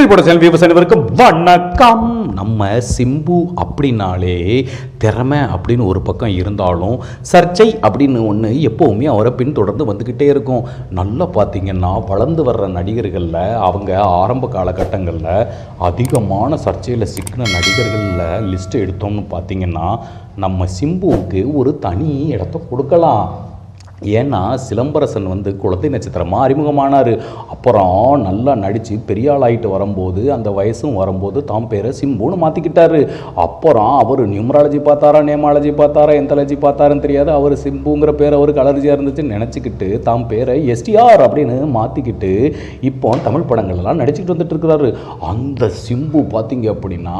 TV போட channel viewers அனைவருக்கும் வணக்கம். நம்ம சிம்பு அப்படின்னாலே திறமை அப்படின்னு ஒரு பக்கம் இருந்தாலும் சர்ச்சை அப்படின்னு ஒன்று எப்போவுமே அவரை பின்தொடர்ந்து வந்துக்கிட்டே இருக்கும். நல்லா பார்த்தீங்கன்னா வளர்ந்து வர்ற நடிகர்களில் அவங்க ஆரம்ப காலகட்டங்களில் அதிகமான சர்ச்சையில் சிக்கின நடிகர்களில் லிஸ்ட் எடுத்தோம்னு பார்த்தீங்கன்னா நம்ம சிம்புவுக்கு ஒரு தனி இடத்த கொடுக்கலாம். ஏன்னா சிலம்பரசன் வந்து குழந்தை நட்சத்திரமாக அறிமுகமானார். அப்புறம் நல்லா நடித்து பெரிய ஆகிட்டு வரும்போது அந்த வயசும் வரும்போது தாம் பேரை சிம்புன்னு மாற்றிக்கிட்டாரு அப்புறம் அவர் நியூமராலஜி பார்த்தாரா நேமாலஜி பார்த்தாரா எந்தலஜி பார்த்தாருன்னு தெரியாது. அவர் சிம்புங்கிற பேர் அவருக்கு அலர்ஜியாக இருந்துச்சுன்னு நினச்சிக்கிட்டு தாம் பேரை எஸ்டிஆர் அப்படின்னு மாற்றிக்கிட்டு இப்போ தமிழ் படங்கள்லாம் நடிச்சுக்கிட்டு வந்துட்டு இருக்கிறாரு அந்த சிம்பு பார்த்தீங்க அப்படின்னா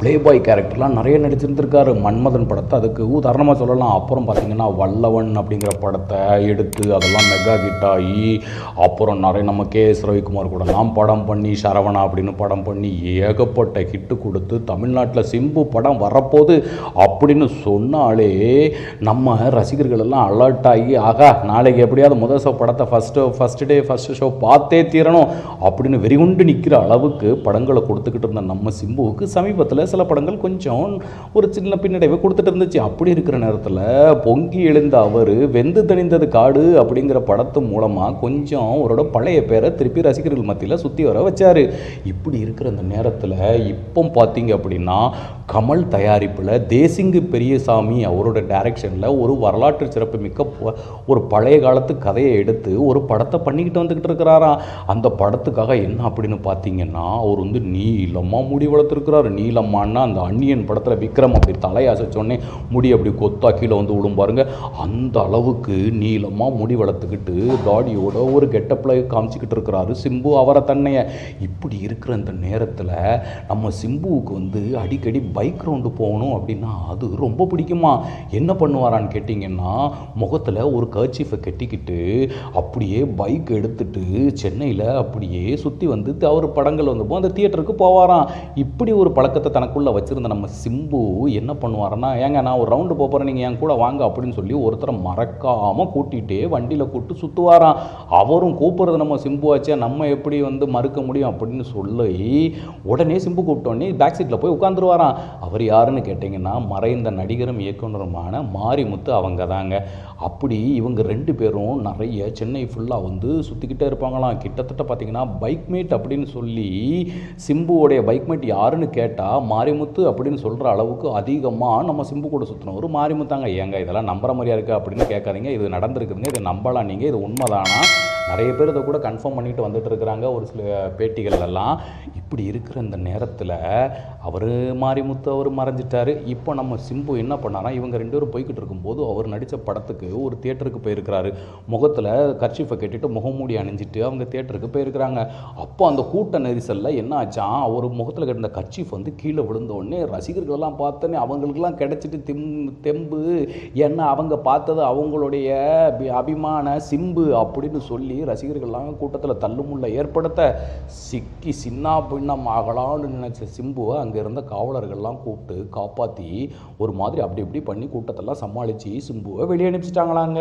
ப்ளே பாய் கேரக்டர்லாம் நிறைய நடிச்சிருந்துருக்காரு. மன்மதன் படத்தை அதுக்கு உதாரணமாக சொல்லலாம். அப்புறம் பார்த்தீங்கன்னா வல்லவன் அப்படிங்கிற படத்தை எடுத்து அதெல்லாம் மெகா ஹிட் ஆகி அப்புறம் நிறைய நம்ம கே எஸ் ரவிக்குமார் கூடலாம் படம் பண்ணி சரவணா அப்படின்னு படம் பண்ணி ஏகப்பட்ட ஹிட்டு கொடுத்து தமிழ்நாட்டில் சிம்பு படம் வரப்போகுது அப்படின்னு சொன்னாலே நம்ம ரசிகர்கள் எல்லாம் அலர்ட் ஆகி ஆகா நாளைக்கு எப்படியாவது முதல் ஷோ படத்தை first first day first show பார்த்தே தீரணும் அப்படின்னு வெறிகுண்டு நிற்கிற அளவுக்கு படங்களை கொடுத்துக்கிட்டு இருந்த நம்ம சிம்புவுக்கு சமீபத்தில் சில படங்கள் கொஞ்சம் ஒரு சின்ன பின்னடைவை கொடுத்துட்டு இருந்துச்சு. அப்படி இருக்கிற நேரத்தில் பொங்கி எழுந்த அவர் வெந்து தணிந்தது காடு அப்படிங்கிற படத்து மூலமாக கொஞ்சம் அவரோட பழைய பேரை திருப்பி ரசிகர்கள் மத்தியில் சுற்றி வர வச்சார். இப்படி இருக்கிற அந்த நேரத்தில் இப்போ பார்த்தீங்க அப்படின்னா கமல் தயாரிப்பில் தேசிங்கு பெரியசாமி அவரோட டைரக்ஷனில் ஒரு வரலாற்று சிறப்பு மிக்க ஒரு பழைய காலத்து கதையை எடுத்து ஒரு படத்தை பண்ணிக்கிட்டு வந்துக்கிட்டு இருக்கிறாராம் அந்த படத்துக்காக என்ன அப்படின்னு பார்த்தீங்கன்னா அவர் வந்து நீளமாக முடி வளர்த்துருக்கிறாரு. நீளமானா அந்த அன்னியன் படத்தில் விக்ரம் அப்படி தலையாசச்சோடனே முடி அப்படி கொத்தா கீழே வந்து விடும் பாருங்க. அந்த அளவுக்கு நீளமாக முடி வளர்த்துக்கிட்டு தாடியோட ஒரு கெட்டப்பில் காமிச்சிக்கிட்டு இருக்கிறாரு சிம்பு அவரை தன்னைய. இப்படி இருக்கிற அந்த நேரத்தில் நம்ம சிம்புவுக்கு வந்து அடிக்கடி பைக் ரவுண்டு போகணும் அப்படின்னா அது ரொம்ப பிடிக்குமா? என்ன பண்ணுவாரான்னு கேட்டிங்கன்னா முகத்தில் ஒரு கர்ச்சீஃபை கட்டிக்கிட்டு அப்படியே பைக் எடுத்துட்டு சென்னையில் அப்படியே சுற்றி வந்து அவர் படங்கள் வந்தப்போ அந்த தியேட்டருக்கு போவாராம். இப்படி ஒரு பழக்கத்தை தனக்குள்ளே வச்சுருந்த நம்ம சிம்பு என்ன பண்ணுவாருன்னா ஏங்க நான் ஒரு ரவுண்டு போகிறேன் நீங்கள் என் கூட வாங்க அப்படின்னு சொல்லி ஒருத்தரை மறக்காமல் கூட்டிகிட்டே வண்டியில் கூப்பிட்டு சுற்றுவாராம். அவரும் கூப்பிட்றது நம்ம சிம்புவாச்சே நம்ம எப்படி வந்து மறுக்க முடியும் அப்படின்னு சொல்லி உடனே சிம்பு கூப்பிட்டோடனே பேக் சீட்டில் போய் உட்காந்துருவாராம். அவர் யாருன்னு கேட்டிங்கன்னா மறைந்த நடிகரும் இயக்குனருமான மாரிமுத்து அவங்க தாங்க அப்படி இவங்க ரெண்டு பேரும் நிறைய சென்னை ஃபுல்லாக வந்து சுற்றிக்கிட்டே இருப்பாங்களாம். கிட்டத்தட்ட பார்த்தீங்கன்னா பைக் மீட் அப்படின்னு சொல்லி சிம்புவோடைய பைக் மீட் யாருன்னு கேட்டால் மாரிமுத்து அப்படின்னு சொல்கிற அளவுக்கு அதிகமாக நம்ம சிம்பு கூட சுற்றினவர் மாரிமுத்தாங்க. ஏங்க இதெல்லாம் நம்புற மாதிரியா இருக்குது அப்படின்னு கேட்காதீங்க. இது நடந்திருக்குதுங்க. இது நம்பலாம் நீங்கள் இது உண்மைதானா? நிறைய பேர் இதை கூட கன்ஃபார்ம் பண்ணிட்டு வந்துட்டு இருக்கிறாங்க ஒரு சில பேட்டிகளெல்லாம். இப்படி இருக்கிற இந்த நேரத்தில் அவர் மாரிமுத்து அவர் மறைஞ்சிட்டார். இப்போ நம்ம சிம்பு என்ன பண்ணாரா இவங்க ரெண்டு பேரும் போய்கிட்டு இருக்கும்போது அவர் நடித்த படத்துக்கு ஒரு தியேட்டருக்கு போயிருக்கிறாரு. முகத்தில் கர்ச்சிஃபை கட்டிட்டு முகமூடி அணிஞ்சிட்டு அவங்க தியேட்டருக்கு போயிருக்கிறாங்க. அப்போ அந்த கூட்ட நெரிசலில் என்ன ஆச்சா? அவர் முகத்தில் கட்டின கர்ச்சீஃப் வந்து கீழே விழுந்த உடனே ரசிகர்கள்லாம் பார்த்தோன்னே அவங்களுக்கெல்லாம் கிடச்சிட்டு தெம் தெம்பு ஏன்னா அவங்க பார்த்தது அவங்களுடைய அபி- அபிமான சிம்பு அப்படின்னு சொல்லி சொல்லி ரசிகர்கள்லாம் கூட்டத்தில் தள்ளுமுள்ள ஏற்படுத்த சிக்கி சின்ன பின்னம் ஆகலாம்னு நினைச்ச சிம்புவை அங்கே இருந்த காவலர்கள்லாம் கூப்பிட்டு காப்பாற்றி ஒரு மாதிரி அப்படி இப்படி பண்ணி கூட்டத்தெல்லாம் சமாளித்து சிம்புவை வெளியே அனுப்பிச்சிட்டாங்களாங்க.